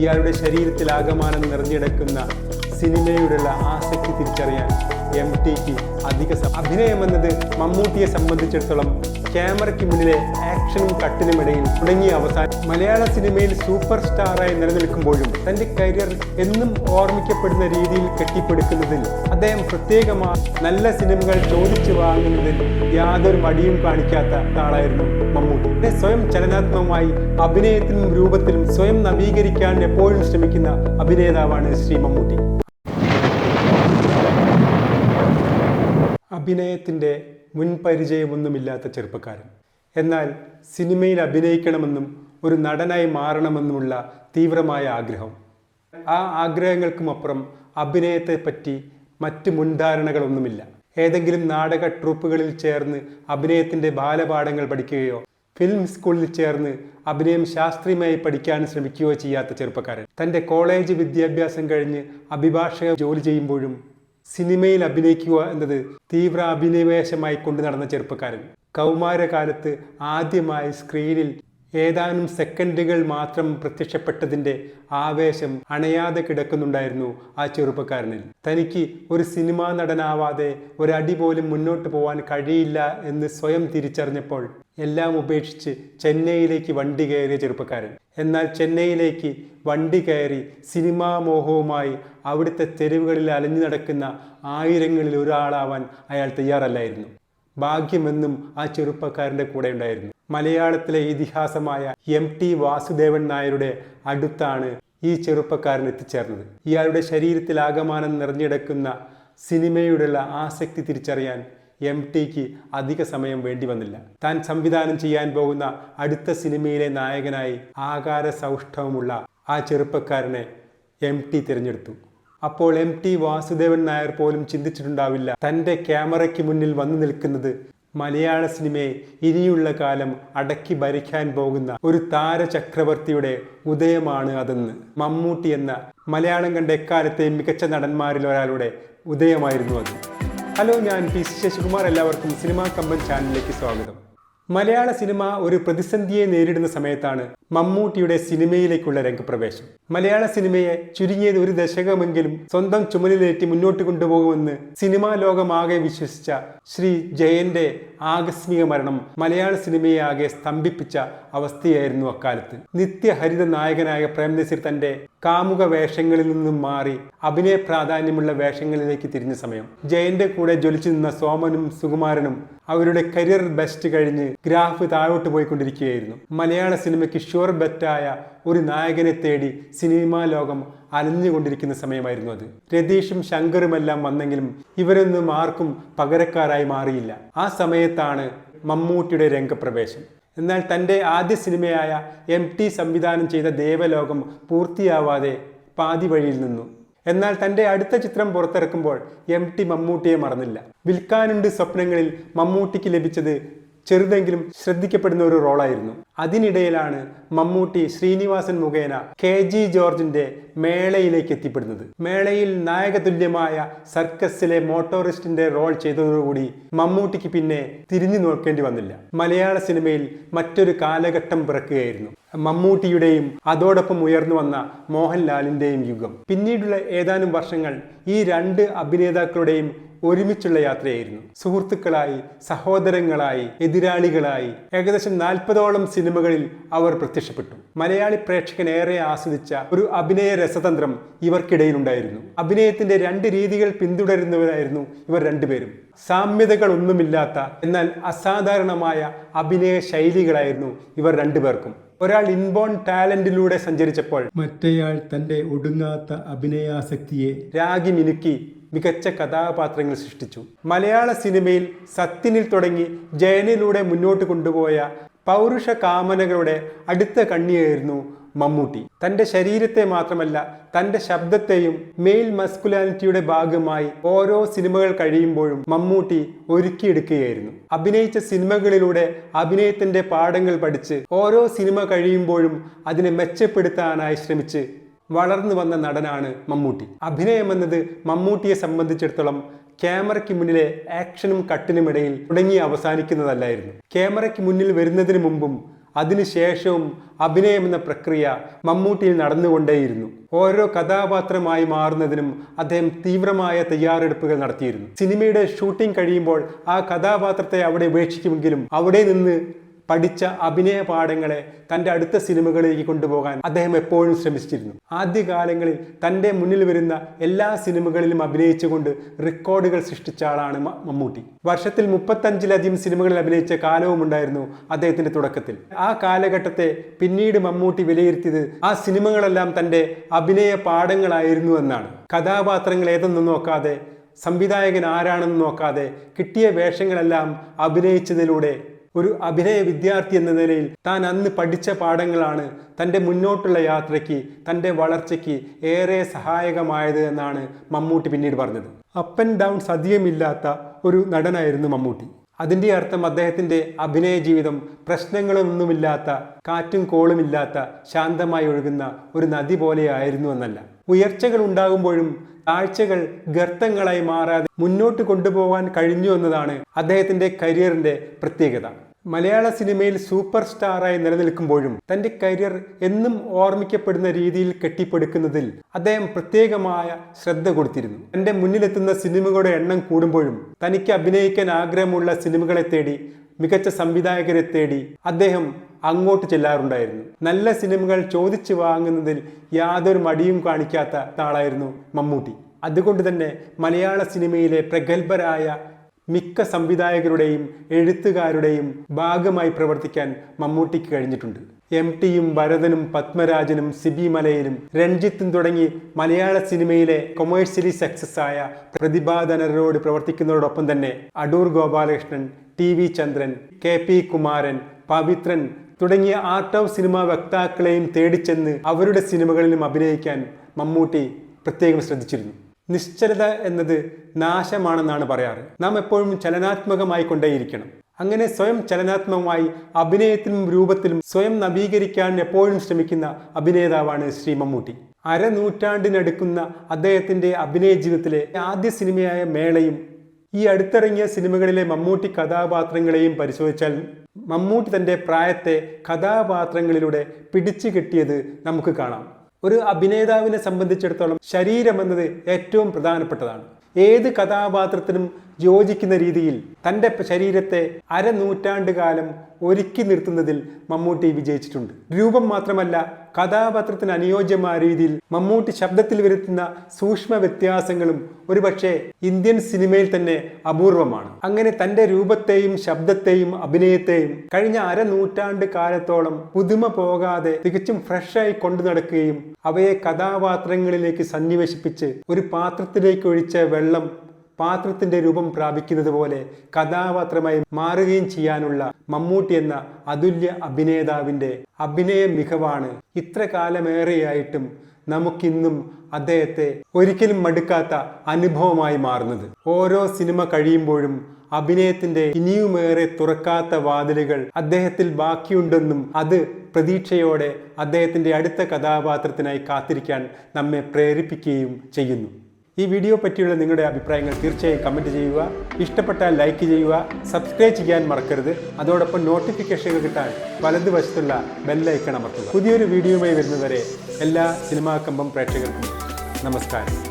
ഇയാളുടെ ശരീരത്തിൽ ആകമാനം നിറഞ്ഞിടക്കുന്ന സിനിമയോടുള്ള ആസക്തി തിരിച്ചറിയാൻ എം ടിക്ക് അധിക അഭിനയം എന്നത് മമ്മൂട്ടിയെ സംബന്ധിച്ചിടത്തോളം ക്യാമറയ്ക്ക് മുന്നിലെ ആക്ഷനും കട്ടിനും ഇടയിൽ തുടങ്ങിയ അവസാനം മലയാള സിനിമയിൽ സൂപ്പർ സ്റ്റാറായി നിലനിൽക്കുമ്പോഴും തന്റെ കരിയർ എന്നും ഓർമ്മിക്കപ്പെടുന്ന രീതിയിൽ കെട്ടിപ്പടുക്കുന്നതിൽ അദ്ദേഹം പ്രത്യേകമായി നല്ല സിനിമകൾ ചോദിച്ചു വാങ്ങുന്നതിൽ യാതൊരു മടിയും കാണിക്കാത്ത ആളായിരുന്നു മമ്മൂട്ടി. സ്വയം ചലനാത്മകമായി അഭിനയത്തിലും രൂപത്തിലും സ്വയം നവീകരിക്കാൻ എപ്പോഴും ശ്രമിക്കുന്ന അഭിനേതാവാണ് ശ്രീ മമ്മൂട്ടി. അഭിനയത്തിന്റെ മുൻപരിചയമൊന്നുമില്ലാത്ത ചെറുപ്പക്കാരൻ. എന്നാൽ സിനിമയിൽ അഭിനയിക്കണമെന്നും ഒരു നടനായി മാറണമെന്നുമുള്ള തീവ്രമായ ആഗ്രഹം. ആ ആഗ്രഹങ്ങൾക്കുമപ്പുറം അഭിനയത്തെപ്പറ്റി മറ്റ് മുൻധാരണകളൊന്നുമില്ല. ഏതെങ്കിലും നാടക ട്രൂപ്പുകളിൽ ചേർന്ന് അഭിനയത്തിന്റെ ബാലപാഠങ്ങൾ പഠിക്കുകയോ ഫിലിം സ്കൂളിൽ ചേർന്ന് അഭിനയം ശാസ്ത്രീയമായി പഠിക്കാൻ ശ്രമിക്കുകയോ ചെയ്യാത്ത ചെറുപ്പക്കാരൻ. തന്റെ കോളേജ് വിദ്യാഭ്യാസം കഴിഞ്ഞ് അഭിഭാഷക ജോലി ചെയ്യുമ്പോഴും സിനിമയിൽ അഭിനയിക്കുക എന്നത് തീവ്ര അഭിനിവേശമായി കൊണ്ടു നടന്ന ചെറുപ്പക്കാരൻ. കൗമാരകാലത്ത് ആദ്യമായി സ്ക്രീനിൽ ഏതാനും സെക്കൻഡുകൾ മാത്രം പ്രത്യക്ഷപ്പെട്ടതിന്റെ ആവേശം അണയാതെ കിടക്കുന്നുണ്ടായിരുന്നു ആ ചെറുപ്പക്കാരനിൽ. തനിക്ക് ഒരു സിനിമാ നടനാവാതെ ഒരടി പോലും മുന്നോട്ട് പോകാൻ കഴിയില്ല എന്ന് സ്വയം തിരിച്ചറിഞ്ഞപ്പോൾ എല്ലാം ഉപേക്ഷിച്ച് ചെന്നൈയിലേക്ക് വണ്ടി കയറിയ ചെറുപ്പക്കാരൻ. എന്നാൽ ചെന്നൈയിലേക്ക് വണ്ടി കയറി സിനിമാ മോഹവുമായി അവിടുത്തെ തെരുവുകളിൽ അലഞ്ഞു നടക്കുന്ന ആയിരങ്ങളിൽ ഒരാളാവാൻ അയാൾ തയ്യാറല്ലായിരുന്നു. ഭാഗ്യമെന്നും ആ ചെറുപ്പക്കാരന്റെ കൂടെ ഉണ്ടായിരുന്നു മലയാളത്തിലെ ഇതിഹാസമായ എം ടി വാസുദേവൻ നായരുടെ അടുത്താണ് ഈ ചെറുപ്പക്കാരൻ എത്തിച്ചേർന്നത്. ഇയാളുടെ ശരീരത്തിൽ ആകമാനം നിറഞ്ഞിടക്കുന്ന സിനിമയോടുള്ള ആസക്തി തിരിച്ചറിയാൻ എം ടിക്ക് അധിക സമയം വേണ്ടി വന്നില്ല. താൻ സംവിധാനം ചെയ്യാൻ പോകുന്ന അടുത്ത സിനിമയിലെ നായകനായി ആകാര സൗഷ്ഠവമുള്ള ആ ചെറുപ്പക്കാരനെ എം ടി തിരഞ്ഞെടുത്തു. അപ്പോൾ എം ടി വാസുദേവൻ നായർ പോലും ചിന്തിച്ചിട്ടുണ്ടാവില്ല തന്റെ ക്യാമറയ്ക്ക് മുന്നിൽ വന്നു നിൽക്കുന്നത് മലയാള സിനിമയെ ഇനിയുള്ള കാലം അടക്കി ഭരിക്കാൻ പോകുന്ന ഒരു താരചക്രവർത്തിയുടെ ഉദയമാണ് അതെന്ന് മമ്മൂട്ടി എന്ന മലയാളം കണ്ട എക്കാലത്തെ മികച്ച നടന്മാരിൽ ഒരാളുടെ ഉദയമായിരുന്നു അത്. ഹലോ ഞാൻ പി സി ശശികുമാർ. എല്ലാവർക്കും സിനിമാ കമ്പൻ ചാനലിലേക്ക് സ്വാഗതം. മലയാള സിനിമ ഒരു പ്രതിസന്ധിയെ നേരിടുന്ന സമയത്താണ് മമ്മൂട്ടിയുടെ സിനിമയിലേക്കുള്ള രംഗപ്രവേശം. മലയാള സിനിമയെ ചുരുങ്ങിയത് ഒരു ദശകമെങ്കിലും സ്വന്തം ചുമലിലേറ്റി മുന്നോട്ട് കൊണ്ടുപോകുമെന്ന് സിനിമാ ലോകമാകെ വിശ്വസിച്ച ശ്രീ ജയന്റെ ആകസ്മിക മരണം മലയാള സിനിമയെ ആകെ സ്തംഭിപ്പിച്ച അവസ്ഥയായിരുന്നു അക്കാലത്ത്. നിത്യഹരിത നായകനായ പ്രേംനസീർ തന്റെ കാമുക വേഷങ്ങളിൽ നിന്നും മാറി അഭിനയ പ്രാധാന്യമുള്ള വേഷങ്ങളിലേക്ക് തിരിഞ്ഞ സമയം. ജയന്റെ കൂടെ ജ്വലിച്ചു നിന്ന സോമനും സുകുമാരനും അവരുടെ കരിയർ ബെസ്റ്റ് കഴിഞ്ഞ് ഗ്രാഫ് താഴോട്ട് പോയിക്കൊണ്ടിരിക്കുകയായിരുന്നു. മലയാള സിനിമയ്ക്ക് ഷുവർ ഒരു നായകനെ തേടി സിനിമാ ലോകം അലഞ്ഞുകൊണ്ടിരിക്കുന്ന സമയമായിരുന്നു അത്. രതീഷും ശങ്കറുമെല്ലാം വന്നെങ്കിലും ഇവരൊന്നും ആർക്കും പകരക്കാരായി മാറിയില്ല. ആ സമയത്താണ് മമ്മൂട്ടിയുടെ രംഗപ്രവേശം. എന്നാൽ തന്റെ ആദ്യ സിനിമയായ എം ടി സംവിധാനം ചെയ്ത ദേവലോകം പൂർത്തിയാവാതെ പാതി വഴിയിൽ നിന്നു. എന്നാൽ തന്റെ അടുത്ത ചിത്രം പുറത്തിറക്കുമ്പോൾ എം ടി മമ്മൂട്ടിയെ മറന്നില്ല. വിൽക്കാനുണ്ട് സ്വപ്നങ്ങളിൽ മമ്മൂട്ടിക്ക് ലഭിച്ചത് ചെറുതെങ്കിലും ശ്രദ്ധിക്കപ്പെടുന്ന ഒരു റോളായിരുന്നു. അതിനിടയിലാണ് മമ്മൂട്ടി ശ്രീനിവാസൻ മുഖേന കെ ജി ജോർജിന്റെ മേളയിലേക്ക് എത്തിപ്പെടുന്നത്. മേളയിൽ നായകതുല്യമായ സർക്കസിലെ മോട്ടോറിസ്റ്റിന്റെ റോൾ ചെയ്തതോടുകൂടി മമ്മൂട്ടിക്ക് പിന്നെ തിരിഞ്ഞു നോക്കേണ്ടി വന്നില്ല. മലയാള സിനിമയിൽ മറ്റൊരു കാലഘട്ടം പിറക്കുകയായിരുന്നു. മമ്മൂട്ടിയുടെയും അതോടൊപ്പം ഉയർന്നു വന്ന മോഹൻലാലിന്റെയും യുഗം. പിന്നീടുള്ള ഏതാനും വർഷങ്ങൾ ഈ രണ്ട് അഭിനേതാക്കളുടെയും ഒരുമിച്ചുള്ള യാത്രയായിരുന്നു. സുഹൃത്തുക്കളായി സഹോദരങ്ങളായി എതിരാളികളായി. ഏകദേശം നാൽപ്പതോളം സിനിമകളിൽ അവർ പ്രത്യക്ഷപ്പെട്ടു. മലയാളി പ്രേക്ഷകൻ ഏറെ ആസ്വദിച്ച ഒരു അഭിനയ രസതന്ത്രം ഇവർക്കിടയിലുണ്ടായിരുന്നു. അഭിനയത്തിന്റെ രണ്ട് രീതികൾ പിന്തുടരുന്നവരായിരുന്നു ഇവർ രണ്ടുപേരും. സാമ്യതകൾ ഒന്നുമില്ലാത്ത എന്നാൽ അസാധാരണമായ അഭിനയ ശൈലികളായിരുന്നു ഇവർ രണ്ടുപേർക്കും. ഒരാൾ ഇൻബോൺ ടാലന്റിലൂടെ സഞ്ചരിച്ചപ്പോൾ മറ്റേയാൾ തന്റെ ഒടുങ്ങാത്ത അഭിനയാസക്തിയെ രാഗി മിനുക്കി മികച്ച കഥാപാത്രങ്ങൾ സൃഷ്ടിച്ചു. മലയാള സിനിമയിൽ സത്യനിൽ തുടങ്ങി ജയനിലൂടെ മുന്നോട്ട് കൊണ്ടുപോയ പൗരുഷ കാമനകളുടെ അടുത്ത കണ്ണിയായിരുന്നു മമ്മൂട്ടി. തന്റെ ശരീരത്തെ മാത്രമല്ല തന്റെ ശബ്ദത്തെയും മെയിൽ മസ്കുലാനിറ്റിയുടെ ഭാഗമായി ഓരോ സിനിമകൾ കഴിയുമ്പോഴും മമ്മൂട്ടി ഒരുക്കിയെടുക്കുകയായിരുന്നു. അഭിനയിച്ച സിനിമകളിലൂടെ അഭിനയത്തിന്റെ പാഠങ്ങൾ പഠിച്ച് ഓരോ സിനിമ കഴിയുമ്പോഴും അതിനെ മെച്ചപ്പെടുത്താനായി ശ്രമിച്ച് വളർന്നു വന്ന നടനാണ് മമ്മൂട്ടി. അഭിനയം എന്നത് മമ്മൂട്ടിയെ സംബന്ധിച്ചിടത്തോളം ക്യാമറയ്ക്ക് മുന്നിലെ ആക്ഷനും കട്ടിനും ഇടയിൽ തുടങ്ങി അവസാനിക്കുന്നതല്ലായിരുന്നു. ക്യാമറയ്ക്ക് മുന്നിൽ വരുന്നതിന് മുമ്പും അതിനുശേഷവും അഭിനയം എന്ന പ്രക്രിയ മമ്മൂട്ടിയിൽ നടന്നുകൊണ്ടേയിരുന്നു. ഓരോ കഥാപാത്രമായി മാറുന്നതിനും അദ്ദേഹം തീവ്രമായ തയ്യാറെടുപ്പുകൾ നടത്തിയിരുന്നു. സിനിമയുടെ ഷൂട്ടിംഗ് കഴിയുമ്പോൾ ആ കഥാപാത്രത്തെ അവിടെ ഉപേക്ഷിക്കുമെങ്കിലും അവിടെ നിന്ന് പഠിച്ച അഭിനയ പാഠങ്ങളെ തന്റെ അടുത്ത സിനിമകളിലേക്ക് കൊണ്ടുപോകാൻ അദ്ദേഹം എപ്പോഴും ശ്രമിച്ചിരുന്നു. ആദ്യകാലങ്ങളിൽ തന്റെ മുന്നിൽ വരുന്ന എല്ലാ സിനിമകളിലും അഭിനയിച്ചുകൊണ്ട് റെക്കോർഡുകൾ സൃഷ്ടിച്ച ആളാണ് മമ്മൂട്ടി. വർഷത്തിൽ മുപ്പത്തഞ്ചിലധികം സിനിമകളിൽ അഭിനയിച്ച കാലവുമുണ്ടായിരുന്നു അദ്ദേഹത്തിന്റെ തുടക്കത്തിൽ. ആ കാലഘട്ടത്തെ പിന്നീട് മമ്മൂട്ടി വിലയിരുത്തിയത് ആ സിനിമകളെല്ലാം തന്റെ അഭിനയ പാഠങ്ങളായിരുന്നു എന്നാണ്. കഥാപാത്രങ്ങൾ ഏതെന്നും നോക്കാതെ സംവിധായകൻ ആരാണെന്ന് നോക്കാതെ കിട്ടിയ വേഷങ്ങളെല്ലാം അഭിനയിച്ചതിലൂടെ ഒരു അഭിനയ വിദ്യാർത്ഥി എന്ന നിലയിൽ താൻ അന്ന് പഠിച്ച പാഠങ്ങളാണ് തന്റെ മുന്നോട്ടുള്ള യാത്രയ്ക്ക് തന്റെ വളർച്ചയ്ക്ക് ഏറെ സഹായകമായത് എന്നാണ് മമ്മൂട്ടി പിന്നീട് പറഞ്ഞത്. അപ്പ് ആൻഡ് ഡൗൺസ് അധികമില്ലാത്ത ഒരു നടനായിരുന്നു മമ്മൂട്ടി. അതിന്റെ അർത്ഥം അദ്ദേഹത്തിന്റെ അഭിനയ ജീവിതം പ്രശ്നങ്ങളൊന്നുമില്ലാത്ത കാറ്റും കോളുമില്ലാത്ത ശാന്തമായി ഒഴുകുന്ന ഒരു നദി പോലെയായിരുന്നു എന്നല്ല. ഉയർച്ചകൾ ഉണ്ടാകുമ്പോഴും താഴ്ചകൾ ഗർത്തങ്ങളായി മാറാതെ മുന്നോട്ട് കൊണ്ടുപോകാൻ കഴിഞ്ഞു എന്നതാണ് അദ്ദേഹത്തിന്റെ കരിയറിന്റെ പ്രത്യേകത. മലയാള സിനിമയിൽ സൂപ്പർ സ്റ്റാറായി നിലനിൽക്കുമ്പോഴും തന്റെ കരിയർ എന്നും ഓർമ്മിക്കപ്പെടുന്ന രീതിയിൽ കെട്ടിപ്പടുക്കുന്നതിൽ അദ്ദേഹം പ്രത്യേകമായ ശ്രദ്ധ കൊടുത്തിരുന്നു. തന്റെ മുന്നിലെത്തുന്ന സിനിമകളുടെ എണ്ണം കൂടുമ്പോഴും തനിക്ക് അഭിനയിക്കാൻ ആഗ്രഹമുള്ള സിനിമകളെ തേടി മികച്ച സംവിധായകരെ തേടി അദ്ദേഹം അങ്ങോട്ട് ചെല്ലാറുണ്ടായിരുന്നു. നല്ല സിനിമകൾ ചോദിച്ചു വാങ്ങുന്നതിൽ യാതൊരു മടിയും കാണിക്കാത്ത താളായിരുന്നു മമ്മൂട്ടി. അതുകൊണ്ട് തന്നെ മലയാള സിനിമയിലെ പ്രഗത്ഭരായ മിക്ക സംവിധായകരുടെയും എഴുത്തുകാരുടെയും ഭാഗമായി പ്രവർത്തിക്കാൻ മമ്മൂട്ടിക്ക് കഴിഞ്ഞിട്ടുണ്ട്. എം ടിയും ഭരതനും പത്മരാജനും സിബി മലയിലും രഞ്ജിത്തും തുടങ്ങി മലയാള സിനിമയിലെ കൊമേഴ്സ്യലി സക്സസ് ആയ പ്രതിഭാധനരോട് പ്രവർത്തിക്കുന്നതോടൊപ്പം തന്നെ Adoor Gopalakrishnan T V Chandran K P Kumaran Pavithran തുടങ്ങിയ ആർട്ട് ഓഫ് സിനിമ വക്താക്കളെയും തേടിച്ചെന്ന് അവരുടെ സിനിമകളിലും അഭിനയിക്കാൻ മമ്മൂട്ടി പ്രത്യേകം ശ്രദ്ധിച്ചിരുന്നു. നിശ്ചലത എന്നത് നാശമാണെന്നാണ് പറയാറ്. നാം എപ്പോഴും ചലനാത്മകമായി കൊണ്ടേയിരിക്കണം അങ്ങനെ സ്വയം ചലനാത്മകമായി അഭിനയത്തിലും രൂപത്തിലും സ്വയം നവീകരിക്കാൻ എപ്പോഴും ശ്രമിക്കുന്ന അഭിനേതാവാണ് ശ്രീ മമ്മൂട്ടി. അരനൂറ്റാണ്ടിനടുക്കുന്ന അദ്ദേഹത്തിന്റെ അഭിനയ ജീവിതത്തിലെ ആദ്യ സിനിമയായ മേളയും ഈ അടുത്തിറങ്ങിയ സിനിമകളിലെ മമ്മൂട്ടി കഥാപാത്രങ്ങളെയും പരിശോധിച്ചാൽ മമ്മൂട്ടി തന്റെ പ്രായത്തെ കഥാപാത്രങ്ങളിലൂടെ പിടിച്ചു കിട്ടിയത് നമുക്ക് കാണാം. ഒരു അഭിനേതാവിനെ സംബന്ധിച്ചിടത്തോളം ശരീരം എന്നത് ഏറ്റവും പ്രധാനപ്പെട്ടതാണ്. ഏത് കഥാപാത്രത്തിനും യോജിക്കുന്ന രീതിയിൽ തന്റെ ശരീരത്തെ അരനൂറ്റാണ്ട് കാലം ഒരുക്കി നിർത്തുന്നതിൽ മമ്മൂട്ടി വിജയിച്ചിട്ടുണ്ട്. രൂപം മാത്രമല്ല കഥാപാത്രത്തിന് അനുയോജ്യമായ രീതിയിൽ മമ്മൂട്ടി ശബ്ദത്തിൽ വരുത്തുന്ന സൂക്ഷ്മ വ്യത്യാസങ്ങളും ഒരുപക്ഷെ ഇന്ത്യൻ സിനിമയിൽ തന്നെ അപൂർവമാണ്. അങ്ങനെ തന്റെ രൂപത്തെയും ശബ്ദത്തെയും അഭിനയത്തെയും കഴിഞ്ഞ അരനൂറ്റാണ്ട് കാലത്തോളം പുതുമ പോകാതെ തികച്ചും ഫ്രഷായി കൊണ്ടു നടക്കുകയും അവയെ കഥാപാത്രങ്ങളിലേക്ക് സന്നിവേശിപ്പിച്ച് ഒരു പാത്രത്തിലേക്ക് ഒഴിച്ച വെള്ളം പാത്രത്തിന്റെ രൂപം പ്രാപിക്കുന്നത് പോലെ കഥാപാത്രമായി മാറുകയും ചെയ്യാനുള്ള മമ്മൂട്ടി എന്ന അതുല്യ അഭിനേതാവിന്റെ അഭിനയ മികവാണ് ഇത്ര കാലമേറെയായിട്ടും നമുക്കിന്നും അദ്ദേഹത്തെ ഒരിക്കലും മടുക്കാത്ത അനുഭവമായി മാറുന്നത്. ഓരോ സിനിമ കഴിയുമ്പോഴും അഭിനയത്തിന്റെ ഇനിയുമേറെ തുറക്കാത്ത വാതിലുകൾ അദ്ദേഹത്തിൽ ബാക്കിയുണ്ടെന്നും അത് പ്രതീക്ഷയോടെ അദ്ദേഹത്തിന്റെ അടുത്ത കഥാപാത്രത്തിനായി കാത്തിരിക്കാൻ നമ്മെ പ്രേരിപ്പിക്കുകയും ചെയ്യുന്നു. ഈ വീഡിയോ പറ്റിയുള്ള നിങ്ങളുടെ അഭിപ്രായങ്ങൾ തീർച്ചയായും കമന്റ് ചെയ്യുക. ഇഷ്ടപ്പെട്ടാൽ ലൈക്ക് ചെയ്യുക. സബ്സ്ക്രൈബ് ചെയ്യാൻ മറക്കരുത്. അതോടൊപ്പം നോട്ടിഫിക്കേഷനുകൾ കിട്ടാൻ വലതുവശത്തുള്ള ബെല്ലൈക്കൺ അമർത്തുക. പുതിയൊരു വീഡിയോയുമായി വരുന്നവരെ എല്ലാ സിനിമാ കമ്പം പ്രേക്ഷകർക്കും നമസ്കാരം.